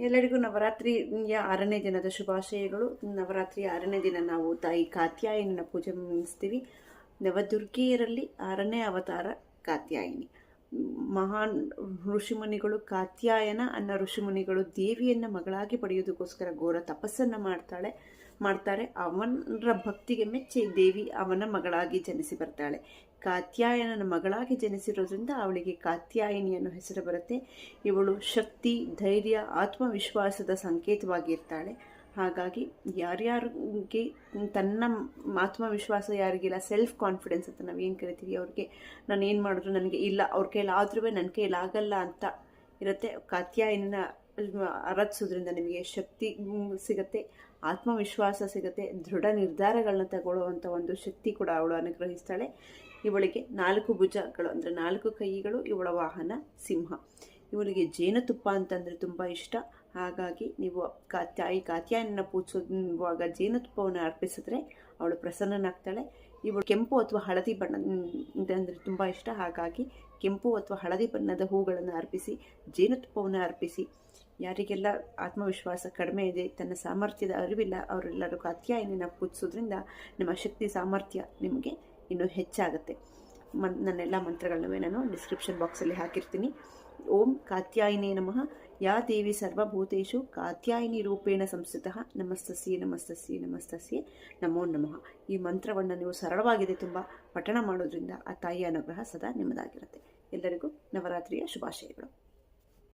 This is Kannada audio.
ಎಲ್ಲರಿಗೂ ನವರಾತ್ರಿಯ ಆರನೇ ದಿನದ ಶುಭಾಶಯಗಳು. ನವರಾತ್ರಿಯ ಆರನೇ ದಿನ ನಾವು ತಾಯಿ ಕಾತ್ಯಾಯನಿನ ಪೂಜೆ ಮುಗಿಸ್ತೀವಿ. ನವದುರ್ಗಿಯರಲ್ಲಿ ಆರನೇ ಅವತಾರ ಕಾತ್ಯಾಯಿನಿ. ಮಹಾನ್ ಋಷಿಮುನಿಗಳು ಕಾತ್ಯಾಯನ ಅನ್ನ ಋಷಿಮುನಿಗಳು ದೇವಿಯನ್ನು ಮಗಳಾಗಿ ಪಡೆಯೋದಕ್ಕೋಸ್ಕರ ಘೋರ ತಪಸ್ಸನ್ನು ಮಾಡ್ತಾಳೆ. ಮಾಡ್ತಾರೆ. ಅವನರ ಭಕ್ತಿಗೆ ಮೆಚ್ಚಿ ದೇವಿ ಅವನ ಮಗಳಾಗಿ ಜನಿಸಿ ಬರ್ತಾಳೆ. ಕಾತ್ಯಾಯನನ ಮಗಳಾಗಿ ಜನಿಸಿರೋದ್ರಿಂದ ಅವಳಿಗೆ ಕಾತ್ಯಾಯಿನಿ ಅನ್ನೋ ಹೆಸರು ಬರುತ್ತೆ. ಇವಳು ಶಕ್ತಿ, ಧೈರ್ಯ, ಆತ್ಮವಿಶ್ವಾಸದ ಸಂಕೇತವಾಗಿರ್ತಾಳೆ. ಹಾಗಾಗಿ ಯಾರ್ಯಾರಿಗೆ ತನ್ನ ಆತ್ಮವಿಶ್ವಾಸ ಯಾರಿಗಿಲ್ಲ ಸೆಲ್ಫ್ ಕಾನ್ಫಿಡೆನ್ಸ್ ಅಂತ ನಾವು ಏನು ಕರಿತೀವಿ, ಅವ್ರಿಗೆ ನಾನು ಏನು ಮಾಡಿದ್ರು ನನಗೆ ಇಲ್ಲ, ಅವ್ರ ಕೈಲಾದ್ರೂ ನನ್ನ ಕೈಲಾಗಲ್ಲ ಅಂತ ಇರುತ್ತೆ. ಕಾತ್ಯಾಯನ ಆರಾಧಿಸೋದ್ರಿಂದ ನಿಮಗೆ ಶಕ್ತಿ ಸಿಗುತ್ತೆ, ಆತ್ಮವಿಶ್ವಾಸ ಸಿಗುತ್ತೆ, ದೃಢ ನಿರ್ಧಾರಗಳನ್ನ ತಗೊಳ್ಳುವಂಥ ಒಂದು ಶಕ್ತಿ ಕೂಡ ಅವಳು ಅನುಗ್ರಹಿಸ್ತಾಳೆ. ಇವಳಿಗೆ ನಾಲ್ಕು ಭುಜಗಳು ಅಂದರೆ ನಾಲ್ಕು ಕೈಗಳು, ಇವಳ ವಾಹನ ಸಿಂಹ. ಇವಳಿಗೆ ಜೇನುತುಪ್ಪ ಅಂತಂದರೆ ತುಂಬ ಇಷ್ಟ. ಹಾಗಾಗಿ ನೀವು ಕಾತ್ಯಾಯಿ ಕಾತ್ಯಾಯನ ಪೂಜಿಸುವಾಗ ಜೇನುತುಪ್ಪವನ್ನು ಅರ್ಪಿಸಿದ್ರೆ ಅವಳು ಪ್ರಸನ್ನನಾಗ್ತಾಳೆ. ಇವಳು ಕೆಂಪು ಅಥವಾ ಹಳದಿ ಬಣ್ಣ ಅಂದರೆ ತುಂಬ ಇಷ್ಟ. ಹಾಗಾಗಿ ಕೆಂಪು ಅಥವಾ ಹಳದಿ ಬಣ್ಣದ ಹೂಗಳನ್ನು ಅರ್ಪಿಸಿ ಜೇನುತುಪ್ಪವನ್ನು ಅರ್ಪಿಸಿ ಯಾರಿಗೆಲ್ಲ ಆತ್ಮವಿಶ್ವಾಸ ಕಡಿಮೆ ಇದೆ, ತನ್ನ ಸಾಮರ್ಥ್ಯದ ಅರಿವಿಲ್ಲ, ಅವರೆಲ್ಲರೂ ಕಾತ್ಯಾಯನಿನ ಪೂಜಿಸೋದ್ರಿಂದ ನಿಮ್ಮ ಶಕ್ತಿ, ಸಾಮರ್ಥ್ಯ ನಿಮಗೆ ಇನ್ನೂ ಹೆಚ್ಚಾಗುತ್ತೆ. ಮನ್, ನನ್ನೆಲ್ಲ ಮಂತ್ರಗಳನ್ನು ನಾನು ಡಿಸ್ಕ್ರಿಪ್ಷನ್ ಬಾಕ್ಸಲ್ಲಿ ಹಾಕಿರ್ತೀನಿ. ಓಂ ಕಾತ್ಯಾಯಿನೇ ನಮಃ. ಯಾ ದೇವಿ ಸರ್ವಭೂತೇಶು ಕಾತ್ಯಾಯಿನಿ ರೂಪೇಣ ಸಂಸ್ಥಿತಃ. ನಮಸ್ತಸ್ಯೆ ನಮಸ್ತಸ್ಯೆ ನಮಸ್ತಸ್ಯೆ, ನಮೋ ನಮಃ. ಈ ಮಂತ್ರವನ್ನು ನೀವು ಸರಳವಾಗಿದೆ ತುಂಬ ಪಠಣ ಮಾಡೋದ್ರಿಂದ ಆ ತಾಯಿಯ ಅನುಗ್ರಹ ಸದಾ ನಿಮ್ಮದಾಗಿರುತ್ತೆ. ಎಲ್ಲರಿಗೂ ನವರಾತ್ರಿಯ ಶುಭಾಶಯಗಳು.